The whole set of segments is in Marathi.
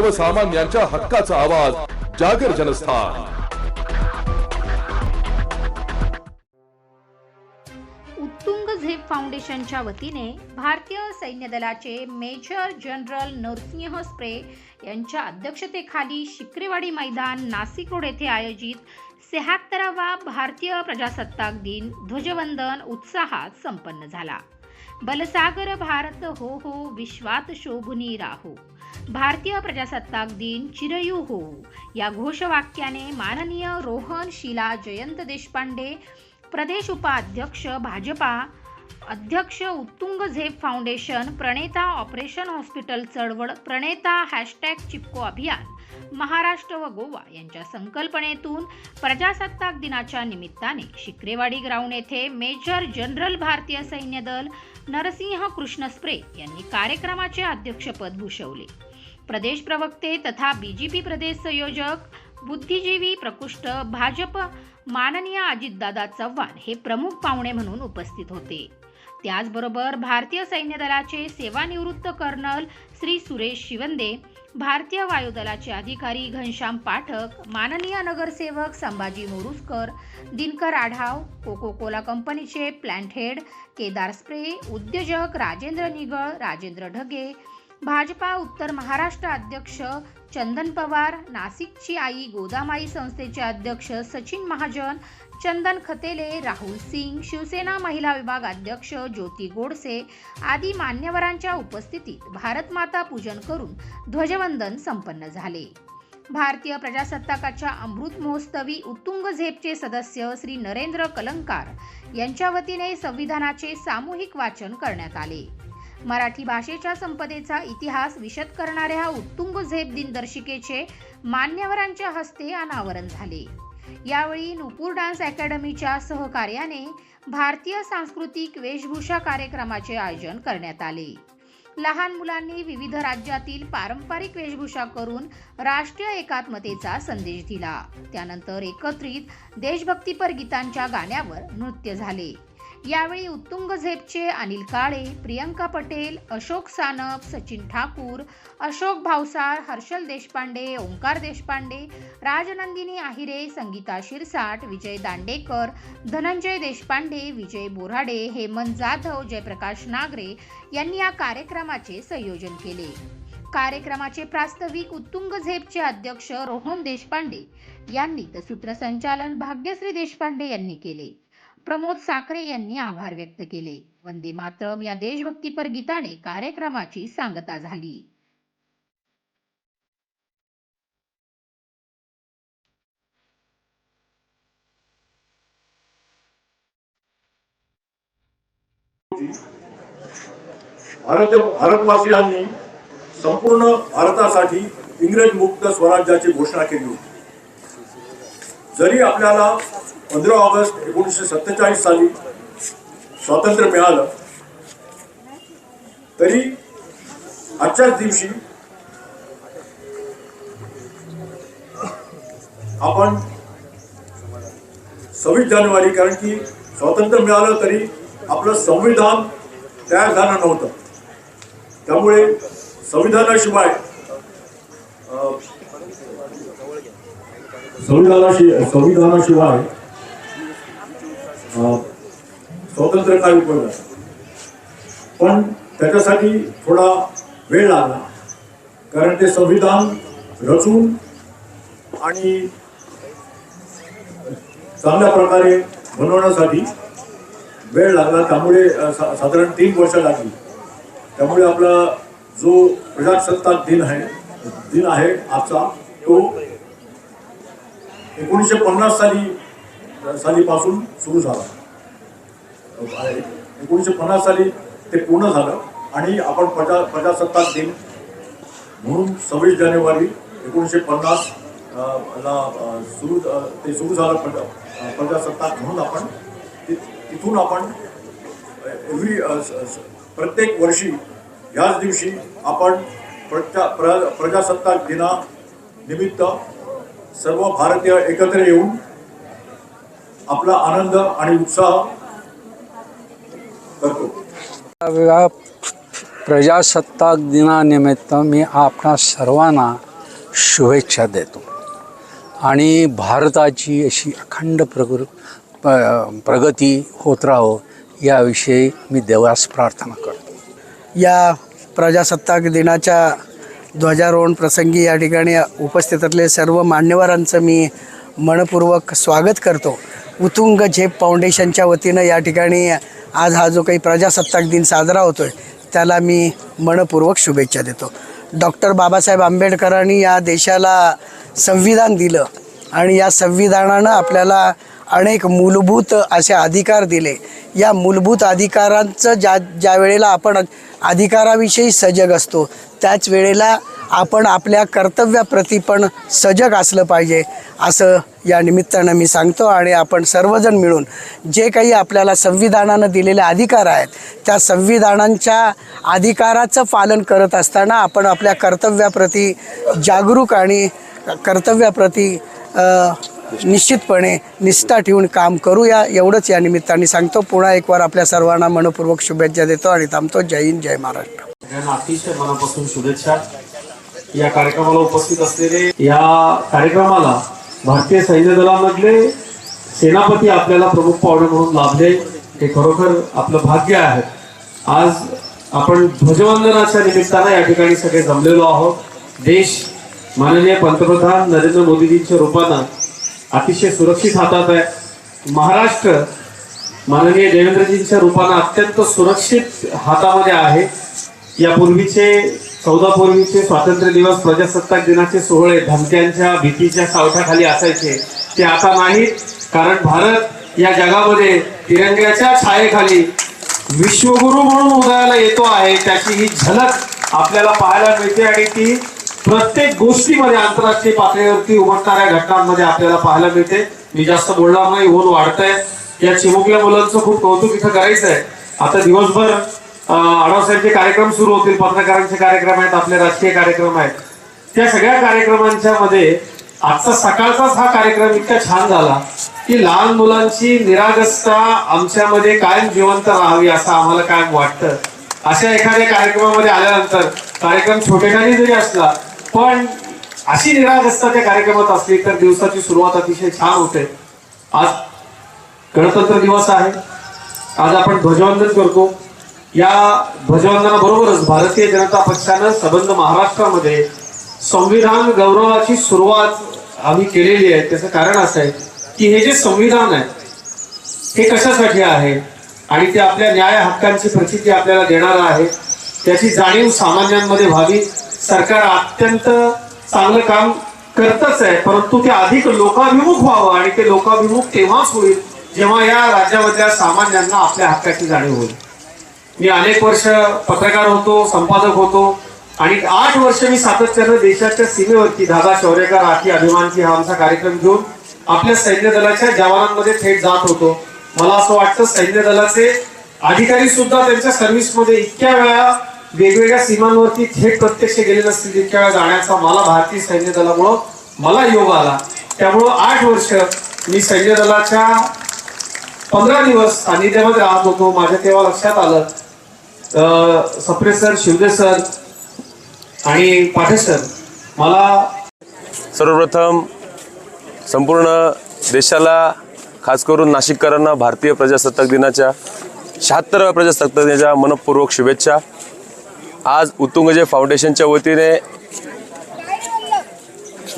सर्वसामान्यांच्या हक्काचा आवाज जागर जनस्थान. उत्तुंग झेप फाउंडेशनच्या वतीने भारतीय सैन्य दलाचे मेजर जनरल नरसिंह स्प्रे यांच्या अध्यक्षतेखाली शिक्रेवाडी मैदान नाशिक रोड येथे आयोजित शहात्तरावा भारतीय प्रजासत्ताक दिन ध्वजवंदन उत्साहात संपन्न झाला. बलसागर भारत हो हो विश्वात शोभुनी राहो. भारतीय प्रजासत्ताक दिन चिरयू हो या घोषवाक्याने माननीय रोहन शिला जयंत देशपांडे प्रदेश उपाध्यक्ष भाजपा अध्यक्ष उत्तुंग झेप फाउंडेशन प्रणेता ऑपरेशन हॉस्पिटल चळवळ प्रणेता हॅशटॅग चिपको अभियान महाराष्ट्र व गोवा यांच्या संकल्पनेतून प्रजासत्ताक दिनाच्या निमित्ताने शिक्रेवाडी ग्राउंड येथे मेजर जनरल भारतीय सैन्य दल नरसिंह कृष्ण स्प्रे यांनी कार्यक्रमाचे अध्यक्षपद भूषवले. प्रदेश प्रवक्ते तथा बीजेपी प्रदेश संयोजक बुद्धिजीवी प्रकुष्ट भाजप माननीय अजितदादा चव्हाण हे प्रमुख पाहुणे म्हणून उपस्थित होते. त्याचबरोबर भारतीय सैन्य दलाचे सेवानिवृत्त कर्नल श्री सुरेश शिवंदे भारतीय वायुदलाचे अधिकारी घनश्याम पाठक माननीय नगरसेवक संभाजी मोरुसकर दिनकर आढाव कोको कोला कंपनीचे प्लॅन्ट हेड केदार स्प्रे उद्योजक राजेंद्र निगळ राजेंद्र ढगे भाजपा उत्तर महाराष्ट्र अध्यक्ष चंदन पवार नाशिकची आई गोदामाई संस्थेचे अध्यक्ष सचिन महाजन चंदन खतेले राहुल सिंग शिवसेना महिला विभाग अध्यक्ष ज्योती गोडसे आदी मान्यवरांच्या उपस्थितीत भारतमाता पूजन करून ध्वजवंदन संपन्न झाले. भारतीय प्रजासत्ताकाच्या अमृत महोत्सवी उत्तुंग झेपचे सदस्य श्री नरेंद्र कलंकार यांच्या वतीने संविधानाचे सामूहिक वाचन करण्यात आले. मराठी भाषेच्या संपदेचा इतिहास विशद करणाऱ्या उत्तुंग झेप दिनदर्शिकेचे मान्यवरांच्या हस्ते अनावरण झाले. यावेळी नुपूर डान्स अकॅडमीच्या सहकार्याने भारतीय सांस्कृतिक वेशभूषा कार्यक्रमाचे आयोजन करण्यात आले. लहान मुलांनी विविध राज्यातील पारंपरिक वेशभूषा करून राष्ट्रीय एकात्मतेचा संदेश दिला. त्यानंतर एकत्रित देशभक्तीपर गीतांच्या गाण्यावर नृत्य झाले. यावेळी उत्तुंग झेपचे अनिल काळे प्रियंका पटेल अशोक सानप सचिन ठाकूर अशोक भावसार हर्षल देशपांडे ओंकार देशपांडे राजनंदिनी आहिरे संगीता शिरसाट विजय दांडेकर धनंजय देशपांडे विजय बोराडे हेमंत जाधव जयप्रकाश नागरे यांनी या कार्यक्रमाचे संयोजन केले. कार्यक्रमाचे प्रास्ताविक उत्तुंग झेपचे अध्यक्ष रोहन देशपांडे यांनी तर सूत्रसंचालन भाग्यश्री देशपांडे यांनी केले. प्रमोद साखरे यांनी आभार व्यक्त केले. वंदे मातरम या देशभक्तीपर गीताने कार्यक्रमाची सांगता झाली. भारत भारतवासियांनी संपूर्ण भारतासाठी इंग्रज मुक्त स्वराज्याची घोषणा केली होती. जरी आपल्याला पंधरा ऑगस्ट एकोणीसशे सत्तेचाळीस साली स्वातंत्र्य मिळालं. तरी आजच्याच दिवशी आपण सव्वीस जानेवारी कारण की स्वातंत्र्य मिळालं तरी आपलं संविधान तयार झालं नव्हतं. त्यामुळे संविधानाशिवाय अं, संविधानाशी संविधानाशिवाय स्वातंत्र्य काय उपयोग पण त्याच्यासाठी थोडा वेळ लागला. कारण ते संविधान रचून आणि चांगल्या प्रकारे बनवण्यासाठी वेळ लागला. त्यामुळे सा- साधारण तीन वर्ष लागली. त्यामुळे आपला जो प्रजासत्ताक दिन आहे दिन आहे आजचा तो एकोणीसशे पन्नास साली सालीपासून सुरू झाला. एकोणीसशे पन्नास साली ते पूर्ण झालं आणि आपण प्रजा प्रजासत्ताक दिन म्हणून सव्वीस जानेवारी एकोणीसशे पन्नास ला सुरू ते सुरू झालं प्रजा प्रजासत्ताक म्हणून आपण ति- तिथून आपण एव्हरी प्रत्येक वर्षी ह्याच दिवशी आपण प्रजा प्र प्रजासत्ताक दिनानिमित्त सर्व भारतीय एकत्र येऊन आपला आनंद आणि उत्साह करतो. प्रजासत्ताक दिनानिमित्त मी आपणा सर्वांना शुभेच्छा देतो. आणि भारताची अशी अखंड प्रगर प- प्रगती होत राहो याविषयी मी देवास प्रार्थना करतो. या प्रजासत्ताक दिनाच्या ध्वजारोहण प्रसंगी या ठिकाणी उपस्थित असलेले सर्व मान्यवरांचं मी मनपूर्वक स्वागत करतो. उतुंग झेप फाउंडेशनच्या वतीनं या ठिकाणी आज हा जो काही प्रजासत्ताक दिन साजरा होतो आहे त्याला मी मनपूर्वक शुभेच्छा देतो. डॉक्टर बाबासाहेब आंबेडकरांनी या देशाला संविधान दिलं आणि या संविधानानं आपल्याला अनेक मूलभूत असे अधिकार दिले. या मूलभूत अधिकारांचं ज्या ज्या वेळेला आपण अधिकाराविषयी सजग असतो त्याच वेळेला आपण आपल्या कर्तव्याप्रती पण सजग असलं पाहिजे. असं या निमित्तानं मी सांगतो आणि आपण सर्वजण मिळून जे काही आपल्याला संविधानानं दिलेले अधिकार आहेत त्या संविधानांच्या अधिकाराचं पालन करत असताना आपण आपल्या कर्तव्याप्रती जागरूक आणि कर्तव्याप्रती निश्चितपणे निष्ठा ठेवून काम करूया एवढंच या निमित्ताने सांगतो. पुन्हा एक वार आपल्या सर्वांना मनपूर्वक शुभेच्छा देतो आणि थांबतो. जय हिंद जय महाराष्ट्र. अतिशय मनापासून शुभेच्छा. या कार्यक्रमाला उपस्थित असलेले या कार्यक्रमाला भारतीय सैन्य दलामधले सेनापती आपल्याला प्रमुख पाहुणे म्हणून लाभले. हे खरोखर आपलं भाग्य आहे. आज आपण ध्वजवंदनाच्या निमित्तानं या ठिकाणी सगळे जमलेलो आहोत. देश माननीय पंतप्रधान नरेंद्र मोदीजींच्या रूपानं अतिशय सुरक्षित हातात आहे. महाराष्ट्र माननीय देवेंद्रजींच्या रूपानं अत्यंत सुरक्षित हातामध्ये आहे. यापूर्वीचे चौदा पूर्वीचे स्वातंत्र्य दिवस प्रजासत्ताक दिनाचे सोहळे धमक्यांच्या भीतीच्या सावठाखाली असायचे ते आता नाहीत. कारण भारत या जगामध्ये तिरंग्याच्या छायेखाली विश्वगुरु म्हणून उदयाला येतो आहे. त्याची ही झलक आपल्याला पाहायला मिळते आणि ती प्रत्येक गोष्टीमध्ये आंतरराष्ट्रीय पातळीवरती उमटणाऱ्या घटनांमध्ये आपल्याला पाहायला मिळते. मी जास्त बोलणार नाही ऊन वाढतंय. या चिमुकल्या मुलांचं खूप कौतुक इथं करायचं आहे आता दिवसभर अं, कार्यक्रम सुरू होतील पत्रकारांचे कार्यक्रम आहेत आपले राजकीय कार्यक्रम आहेत. त्या सगळ्या कार्यक्रमांच्या मध्ये आजचा सकाळचाच हा कार्यक्रम इतका छान झाला की लहान मुलांची निरागसता आमच्यामध्ये कायम जिवंत राहावी असं आम्हाला कायम वाटतं. अशा एखाद्या कार्यक्रमामध्ये आल्यानंतर कार्यक्रम छोटेखानी जरी असला पण अशी निरागसता त्या कार्यक्रमात असली तर दिवसाची सुरुवात अतिशय छान होते. आज गणतंत्र दिवस आहे. आज आपण ध्वजवंदन करतो. या ध्वजवंदनाबरोबरच भारतीय जनता पक्षानं संबंध महाराष्ट्रामध्ये संविधान गौरवाची सुरुवात आम्ही केलेली आहे. त्याचं कारण असं आहे की हे जे संविधान आहे हे कशासाठी आहे? आणि ते आपल्या न्याय हक्कांची प्रचिती आपल्याला देणारं आहे. त्याची जाणीव सामान्यांमध्ये व्हावी. सरकार अत्यंत चांगलं काम करतच आहे परंतु ते अधिक लोकाभिमुख व्हावं आणि ते लोकाभिमुख तेव्हाच होईल जेव्हा या राज्यामधल्या सामान्यांना आपल्या हक्काची जाणीव होईल. मी अनेक वर्ष पत्रकार होतो संपादक होतो आणि आठ वर्ष मी सातत्यानं देशाच्या सीमेवरती दादा शौर्यकर राखी अभिमानची हा आमचा कार्यक्रम घेऊन आपल्या सैन्य दलाच्या जवानांमध्ये थेट जात होतो. मला असं वाटतं सैन्य दलाचे अधिकारी सुद्धा त्यांच्या सर्व्हिसमध्ये इतक्या वेळा वेगवेगळ्या सीमांवरती थेट प्रत्यक्ष गेले नसतील तितक्या वेळा जाण्याचा मला भारतीय सैन्य दलामुळं मला योग आला. त्यामुळं आठ वर्ष मी सैन्य दलाच्या पंधरा दिवस सानिध्यामध्ये राहत होतो. माझ्या तेव्हा लक्षात आलं सप्रे सर शिवदे सर आणि पाठे सर मला सर्वप्रथम संपूर्ण देशाला खास करून नाशिककरांना भारतीय प्रजासत्ताक दिनाच्या शहात्तराव्या प्रजासत्ताक दिनाच्या मनपूर्वक शुभेच्छा. आज उत्तुंगजे फाउंडेशनच्या वतीने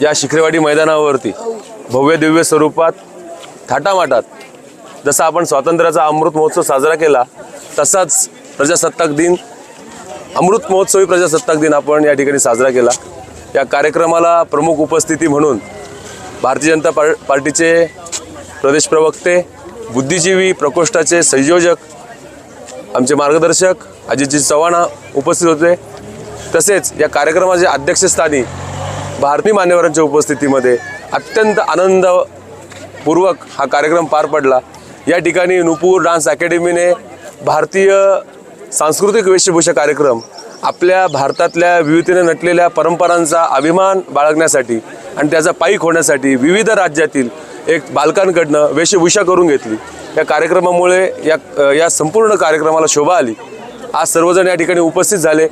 या शिखरेवाडी मैदानावरती भव्य दिव्य स्वरूपात थाटामाटात जसा आपण स्वातंत्र्याचा अमृत महोत्सव साजरा केला तसाच प्रजासत्ताक दिन अमृत महोत्सवी प्रजासत्ताक दिन आपण या ठिकाणी साजरा केला. या कार्यक्रमाला प्रमुख उपस्थिती म्हणून भारतीय जनता पार पार्टीचे प्रदेश प्रवक्ते बुद्धिजीवी प्रकोष्ठाचे संयोजक आमचे मार्गदर्शक अजितजी चव्हाण उपस्थित होते. तसेच या कार्यक्रमाच्या अध्यक्षस्थानी भारतीय मान्यवरांच्या उपस्थितीमध्ये अत्यंत आनंदपूर्वक हा कार्यक्रम पार पडला. या ठिकाणी नुपूर डान्स अकॅडमीने भारतीय सांस्कृतिक वेशभूषा कार्यक्रम आपल्या भारतातल्या विविधतेने नटलेल्या परंपरांचा अभिमान बाळगण्यासाठी आणि त्याचा पायीक होण्यासाठी विविध राज्यातील एक बालकांकडनं वेशभूषा करून घेतली. या कार्यक्रमामुळे या या संपूर्ण कार्यक्रमाला शोभा आली. आज सर्वजण या ठिकाणी उपस्थित झाले.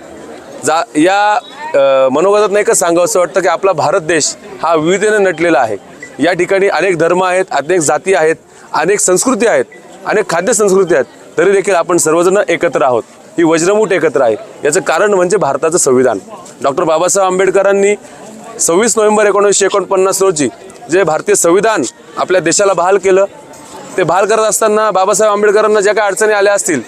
जा या मनोगतात नाही का सांगावं असं वाटतं की आपला भारत देश हा विविधतेने नटलेला आहे. या ठिकाणी अनेक धर्म आहेत अनेक जाती आहेत अनेक संस्कृती आहेत अनेक खाद्य संस्कृती आहेत. तरी देखील आपण सर्वजण एकत्र आहोत. ही वज्रमूठ एकत्र आहे. याचं कारण म्हणजे भारताचं संविधान. डॉक्टर बाबासाहेब आंबेडकरांनी सव्वीस नोव्हेंबर एकोणीसशे एकोणपन्नास रोजी जे भारतीय संविधान आपल्या देशाला बहाल केलं ते बहाल करत असताना बाबासाहेब आंबेडकरांना ज्या काही अडचणी आल्या असतील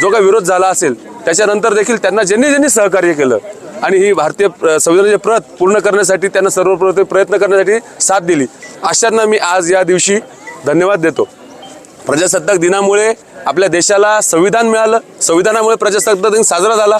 जो काही विरोध झाला असेल त्याच्यानंतर देखील त्यांना ज्यांनी ज्यांनी सहकार्य केलं आणि ही भारतीय प्र- संविधानाची प्रत पूर्ण करण्यासाठी त्यांना सर्वप्रथम प्रयत्न करण्यासाठी साथ दिली. अशांना मी आज या दिवशी धन्यवाद देतो. प्रजासत्ताक दिनामुळे आपल्या देशाला संविधान मिळालं. संविधानामुळे प्रजासत्ताक दिन साजरा झाला.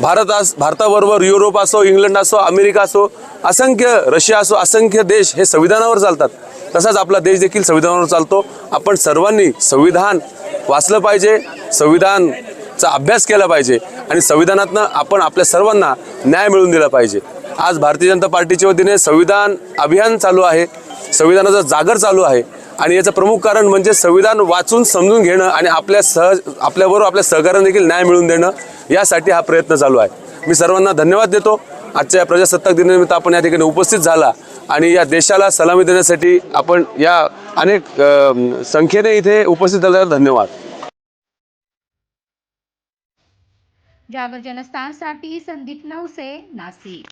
भारत आस भारताबरोबर युरोप असो इंग्लंड असो अमेरिका असो असंख्य रशिया असो असंख्य देश हे संविधानावर चालतात. तसाच आपला देश देखील संविधानावर चालतो. आपण सर्वांनी संविधान वाचलं पाहिजे संविधानचा अभ्यास केला पाहिजे आणि संविधानातनं आपण आपल्या सर्वांना न्याय मिळवून दिला पाहिजे. आज भारतीय जनता पार्टीच्या वतीने संविधान अभियान चालू आहे संविधानाचा जागर चालू आहे आणि याचं प्रमुख कारण म्हणजे संविधान वाचून समजून घेणं आणि आपल्या सह आपल्याबरोबर आपल्या सहकार्याने देखील न्याय मिळवून देणं यासाठी हा प्रयत्न चालू आहे. मी सर्वांना धन्यवाद देतो. आजच्या प्रजासत्ताक दिनानिमित्त आपण या ठिकाणी उपस्थित झाला आणि या देशाला सलामी देण्यासाठी आपण या अनेक संख्येने इथे उपस्थित झाल्यावर धन्यवाद. जागर जनस्थानसाठी संदीप नवसे नाशिक.